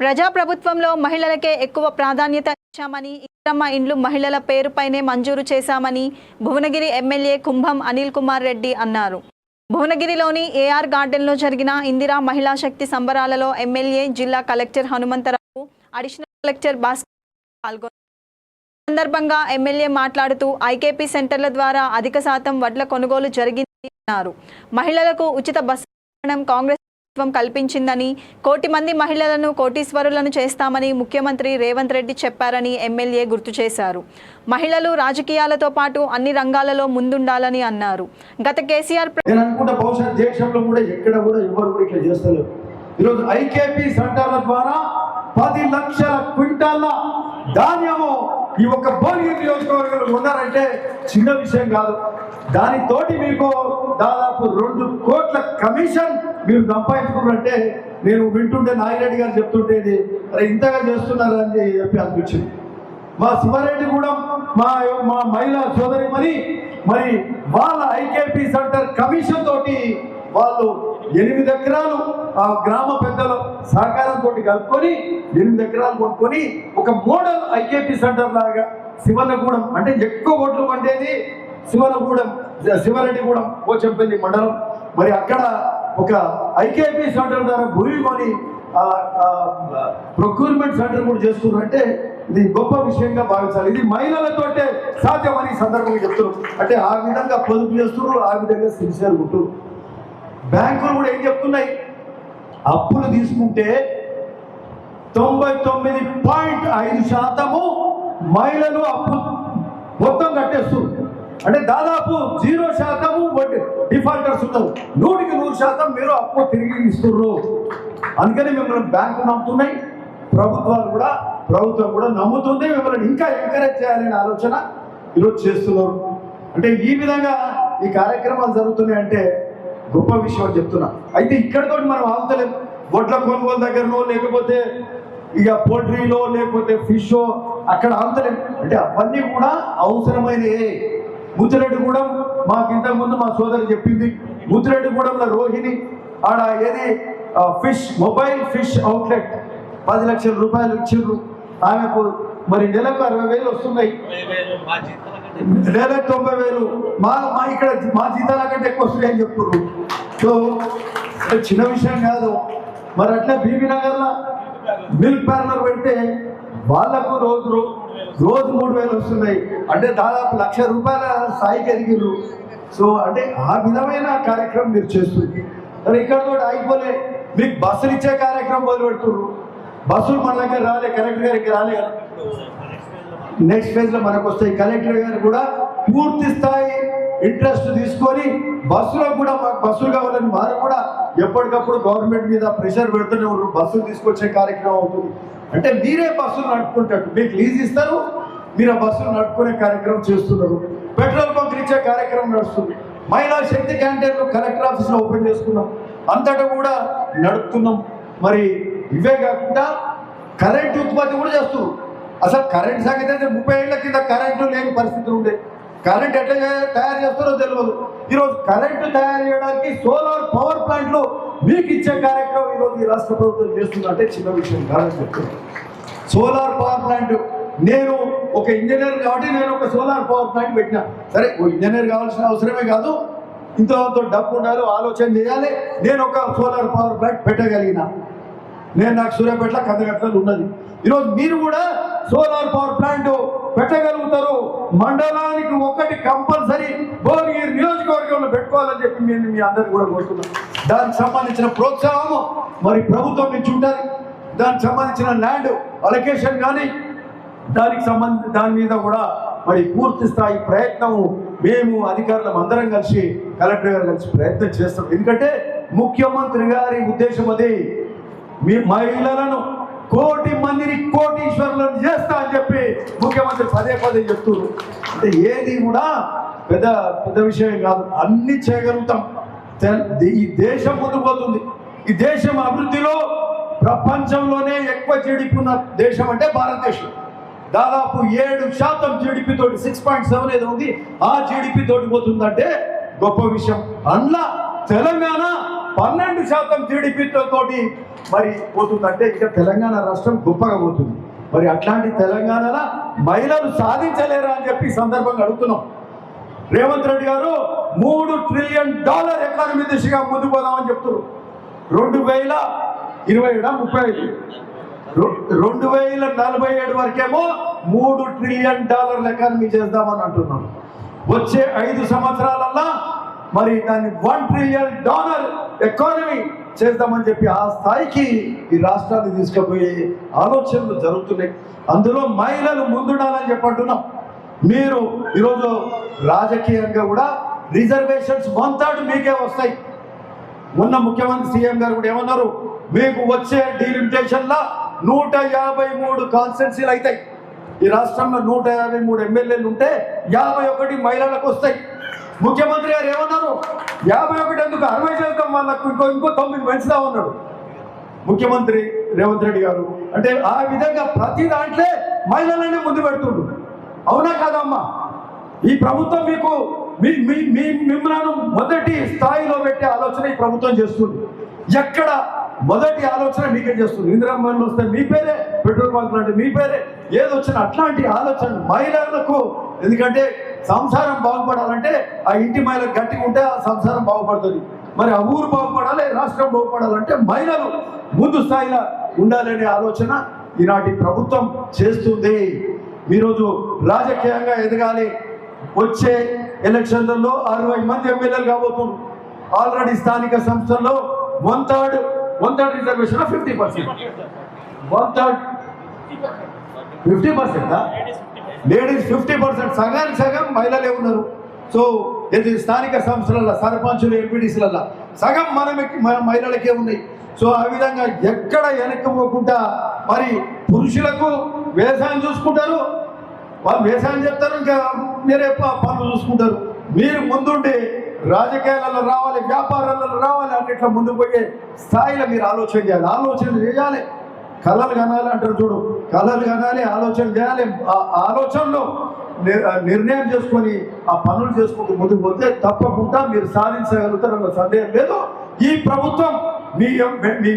ప్రజాప్రభుత్వంలో మహిళలకే ఎక్కువ ప్రాధాన్యత ఇచ్చామని ఇంద్రమ్మ ఇండ్లు మహిళల పేరుపైనే మంజూరు చేశామని భువనగిరి ఎమ్మెల్యే కుంభం అనిల్ కుమార్ రెడ్డి అన్నారు. భువనగిరిలోని ఏఆర్ గార్డెన్లో జరిగిన ఇందిరా మహిళా శక్తి సంబరాలలో ఎమ్మెల్యే జిల్లా collector Hanumantharao additional collector Bhaskar పాల్గొన్నారు. సందర్భంగా ఎమ్మెల్యే మాట్లాడుతూ ఐకేపీ సెంటర్ల ద్వారా అధిక శాతం వడ్ల కొనుగోలు జరిగింది అన్నారు. మహిళలకు ఉచిత బస్సు కాంగ్రెస్ ప్రభుత్వం కల్పించిందని కోటి మంది మహిళలను కోటీశ్వరులను చేస్తామని ముఖ్యమంత్రి రేవంత్ రెడ్డి చెప్పారని ఎమ్మెల్యే గుర్తు చేశారు. మహిళలు రాజకీయాలతో పాటు అన్ని రంగాలలో ముందుండాలని అన్నారు. గత కేసీఆర్ దేశంలో కూడా ఎక్కడ కూడా ఎవరు కూడా ఇట్లా చేస్తలేరు. ఈరోజు ఐకేపీ సెంటర్ల ద్వారా పది లక్షల క్వింటాల ధాన్యము ఈ ఒక్క భువనగిరి నియోజకవర్గంలో ఉన్నారంటే చిన్న విషయం కాదు. దానితోటి మీకు దాదాపు రెండు కోట్ల కమిషన్ మీరు సంపాదించుకున్నట్టే నేను వింటుంటే నాగిరెడ్డి గారు చెప్తుంటే ఇది, అరే ఇంతగా చేస్తున్నారు? అని చెప్పి అనిపించింది. మా శివరెడ్డి కూడా మా మా మహిళా సోదరి మరి మరి వాళ్ళ ఐకేపీ సెంటర్ కమిషన్ తోటి వాళ్ళు ఎనిమిది ఎకరాలు ఆ గ్రామ పెద్దల సహకారంతో కలుపుకొని ఎనిమిది ఎకరాలు కొనుక్కొని ఒక మోడల్ ఐకేపీ సెంటర్ లాగా శివనగూడెం అంటే ఎక్కువ ఓట్లు పండేది శివనగూడెం శివరెడ్డిగూడెం పోచంపల్లి మండలం. మరి అక్కడ ఒక ఐకేపీ సెంటర్ ద్వారా భూమి కొని ప్రొక్యూర్మెంట్ సెంటర్ కూడా చేస్తున్నారంటే ఇది గొప్ప విషయంగా భావించాలి. ఇది మహిళలతోటే సాధ్యమని సందర్భంగా చెప్తున్నారు. అంటే ఆ విధంగా పొదుపు చేస్తున్నారు ఆ విధంగా సిన్సియర్ ఉంటున్నారు. బ్యాంకులు కూడా ఏం చెప్తున్నాయి? అప్పులు తీసుకుంటే తొంభై తొమ్మిది పాయింట్ ఐదు శాతము మహిళలు అప్పు మొత్తం కట్టేస్తున్నారు. అంటే దాదాపు జీరో శాతం వడ్డీ డిఫాల్టర్స్ ఉన్నారు నూటికి నూరు శాతం మీరు అప్పు తిరిగి ఇస్తున్నారు అందుకని మిమ్మల్ని బ్యాంకు నమ్ముతున్నాయి. ప్రభుత్వాలు కూడా ప్రభుత్వం కూడా నమ్ముతుంది. మిమ్మల్ని ఇంకా ఎంకరేజ్ చేయాలనే ఆలోచన ఈరోజు చేస్తున్నారు. అంటే ఈ విధంగా ఈ కార్యక్రమాలు జరుగుతున్నాయి అంటే గొప్ప విషయం అని చెప్తున్నా. అయితే ఇక్కడితో మనం ఆగుతలేం. వడ్ల కొనుగోలు దగ్గరనో లేకపోతే ఇక పోల్ట్రీలో లేకపోతే ఫిష్ అక్కడ ఆగుతలేం. అంటే అవన్నీ కూడా అవసరమైనవి ముద్దిరెడ్డిగూడెం మాకు ఇంతకుముందు మా సోదరు చెప్పింది. ముద్దిరెడ్డిగూడెంలో రోహిణి ఆడ ఏది? Fish mobile fish outlet. పది లక్షల రూపాయలు ఇచ్చిండ్రు. ఆమెకు మరి నెలకు అరవై వేలు వస్తున్నాయి. నెలకు తొంభై వేలు. మా మా ఇక్కడ మా జీతాల కంటే ఎక్కువ వస్తున్నాయని చెప్తున్నారు సో చిన్న విషయం కాదు. మరి అట్లా బీబీ నగర్లో మిల్క్ పార్లర్ పెడితే వాళ్ళకు రోజు రోజు మూడు వేలు వస్తున్నాయి. అంటే దాదాపు లక్ష రూపాయల స్థాయికి ఎదిగిర్రు సో అంటే ఆ విధమైన కార్యక్రమం మీరు చేస్తుంది మరి ఇక్కడ కూడా అయిపోలే. మీకు బస్సులు ఇచ్చే కార్యక్రమం మొదలు పెడుతున్నారు. బస్సులు మన దగ్గర రాలే కలెక్టర్ గారికి రాలే. నెక్స్ట్ ఫేజ్లో మనకు వస్తాయి. కలెక్టర్ గారు కూడా పూర్తి స్థాయి ఇంట్రెస్ట్ తీసుకొని బస్సులో కూడా మాకు బస్సులు కావాలని వారు కూడా ఎప్పటికప్పుడు గవర్నమెంట్ మీద ప్రెషర్ పెడుతూనే ఉన్నారు. బస్సులు తీసుకొచ్చే కార్యక్రమం అవుతుంది. అంటే మీరే బస్సులు నడుపుకుంటారు మీకు లీజ్ ఇస్తారు. మీరు ఆ బస్సులు నడుపుకునే కార్యక్రమం చేస్తున్నారు. పెట్రోల్ బంక్ ఇచ్చే కార్యక్రమం నడుస్తుంది. మహిళా శక్తి క్యాంటీన్లు కలెక్టర్ ఆఫీస్లో ఓపెన్ చేసుకున్నాం. అంతటా కూడా నడుపుతున్నాం. మరి ఇవే కాకుండా కరెంట్ ఉత్పత్తి కూడా చేస్తున్నారు. అసలు కరెంట్ సంగతి అయితే ముప్పై ఏళ్ళ కింద కరెంటు లేని పరిస్థితులు ఉండే. కరెంట్ ఎట్లా తయారు చేస్తారో తెలియదు ఈరోజు కరెంటు తయారు చేయడానికి సోలార్ పవర్ ప్లాంట్లు మీకు ఇచ్చే కార్యక్రమం ఈరోజు ఈ రాష్ట్ర ప్రభుత్వం చేస్తుందంటే చిన్న విషయం కాదని చెప్తున్నాను. సోలార్ పవర్ ప్లాంట్ నేను ఒక ఇంజనీర్ కాబట్టి నేను ఒక సోలార్ పవర్ ప్లాంట్ పెట్టినా. సరే ఓ ఇంజనీర్ కావాల్సిన అవసరమే కాదు. ఇంతవరకు డబ్బు ఉండాలి ఆలోచన చేయాలి. నేను ఒక సోలార్ పవర్ ప్లాంట్ పెట్టగలిగిన. నేను నాకు సూర్యాపేట కందగట్లలో ఉన్నది. ఈరోజు మీరు కూడా సోలార్ పవర్ ప్లాంట్ పెట్టగలుగుతారు. మండలానికి ఒకటి కంపల్సరీ భువనగిరి నియోజకవర్గంలో పెట్టుకోవాలని చెప్పి నేను మీ అందరికి కూడా కోరుతున్నాను. దానికి సంబంధించిన ప్రోత్సాహము మరి ప్రభుత్వం నుంచి ఉంటుంది. దానికి సంబంధించిన ల్యాండ్ అలొకేషన్ కానీ దానికి సంబంధించి దాని మీద కూడా మరి పూర్తి స్థాయి ప్రయత్నము మేము అధికారులం అందరం కలిసి కలెక్టర్ గారు కలిసి ప్రయత్నం చేస్తాం. ఎందుకంటే ముఖ్యమంత్రి గారి ఉద్దేశం అది. మీ మహిళలను కోటి మందిని కోటీశ్వరులను చేస్తా అని చెప్పి ముఖ్యమంత్రి పదే పదే చెప్తున్నారు. అంటే ఏది కూడా పెద్ద పెద్ద విషయం కాదు. అన్ని చేయగలుగుతాం. తె- ఈ దేశం ముందు పోతుంది. ఈ దేశం అభివృద్ధిలో ప్రపంచంలోనే ఎక్కువ జీడిపి ఉన్న దేశం అంటే భారతదేశం. దాదాపు ఏడు శాతం జీడిపి తోటి సిక్స్ పాయింట్ సెవెన్ ఏదో ఉంది ఆ జీడిపి తోటి పోతుందంటే గొప్ప విషయం. అందులో తెలంగాణ పన్నెండు శాతం జీడిపితో తోటి మరి పోతుందంటే ఇక తెలంగాణ రాష్ట్రం గొప్పగా పోతుంది. మరి అట్లాంటి తెలంగాణలో మహిళలు సాధించలేరా అని చెప్పి సందర్భంగా అడుగుతున్నాం. రేవంత్ రెడ్డి గారు మూడు ట్రిలియన్ డాలర్ ఎకానమీ దిశగా ముందుకు పోదామని చెప్తున్నారు. రెండు వేల ఇరవై ఏడా ముప్పై ఐదు? రెండు వేల నలభై ఏడు వరకేమో మూడు ట్రిలియన్ డాలర్ల ఎకానమీ చేద్దామని అంటున్నారు. వచ్చే ఐదు సంవత్సరాల మరి దాన్ని వన్ ట్రిలియన్ డాలర్ ఎకానమీ చేద్దామని చెప్పి ఆ స్థాయికి ఈ రాష్ట్రాన్ని తీసుకుపోయే ఆలోచనలు జరుగుతున్నాయి. అందులో మహిళలు ముందుండాలని చెప్పంటున్నాం మీరు ఈరోజు రాజకీయంగా కూడా రిజర్వేషన్స్ వన్ థర్డ్ మీకే వస్తాయి. మొన్న ముఖ్యమంత్రి సీఎం గారు కూడా ఏమన్నారు? మీకు వచ్చే డీలిమిటేషన్లో నూట యాభై మూడు కాన్స్టెన్సీలు అవుతాయి. ఈ రాష్ట్రంలో నూట యాభై మూడు ఎమ్మెల్యేలు ఉంటే యాభై ఒకటి మహిళలకు వస్తాయి. ముఖ్యమంత్రి గారు ఏమన్నారు? యాభై ఒకటి ఎందుకు? అరవై చేద్దాం వాళ్ళకు ఇంకో ఇంకో తొమ్మిది పెంచుదామన్నాడు ముఖ్యమంత్రి రేవంత్ రెడ్డి గారు అంటే ఆ విధంగా ప్రతి దాంట్లో మహిళలనే ముందు పెడుతుండు అవునా కాదమ్మా ఈ ప్రభుత్వం మీకు మీ మీ మీ మిమ్మల్ని మొదటి స్థాయిలో పెట్టే ఆలోచన ఈ ప్రభుత్వం చేస్తుంది. ఎక్కడ మొదటి ఆలోచన మీకే చేస్తుంది. ఇందిరామ్మలు వస్తే మీ పేరే పెట్రోల్ బంక్ అంటే మీ పేరే. ఏదొచ్చిన అట్లాంటి ఆలోచన మహిళలకు. ఎందుకంటే సంసారం బాగుపడాలంటే ఆ ఇంటి మహిళ గట్టిగా ఉంటే ఆ సంసారం బాగుపడుతుంది. మరి ఆ ఊరు బాగుపడాలి రాష్ట్రం బాగుపడాలంటే మహిళలు ముందు స్థాయిలో ఉండాలనే ఆలోచన ఈనాటి ప్రభుత్వం చేస్తుంది. ఈరోజు రాజకీయంగా ఎదగాలి. వచ్చే ఎలక్షన్లలో అరవై మంది ఎమ్మెల్యేలు కాబోతుంది ఆల్రెడీ స్థానిక సంస్థల్లో one third one third reservation fifty percent. One third fifty percent? Ladies fifty percent. సగానికి సగం మహిళలే ఉన్నారు. సో ఇది స్థానిక సంస్థలలో సర్పంచులు ఎంపీడీసీలలో సగం మనమే మన మహిళలకే ఉన్నాయి. సో ఆ విధంగా ఎక్కడ వెనక్కిపోకుండా మరి పురుషులకు వ్యవసాయం చూసుకుంటారు. వాళ్ళు వ్యవసాయం చేస్తారు ఇంకా మీరే పనులు చూసుకుంటారు. మీరు ముందుండి రాజకీయాలలో రావాలి వ్యాపారాలలో రావాలి అన్నిట్లో ముందుకు పోయే స్థాయిలో మీరు ఆలోచన చేయాలి. ఆలోచన చేయాలి. కళలు కనాలి అంటారు చూడు. కళలు కనాలి ఆలోచన చేయాలి. ఆ ఆలోచనలో ని- నిర్ణయం చేసుకొని ఆ పనులు చేసుకుంటూ ముందుకు పోతే తప్పకుండా మీరు సాధించగలుగుతారన్న సందేహం లేదు. ఈ ప్రభుత్వం మీ మీ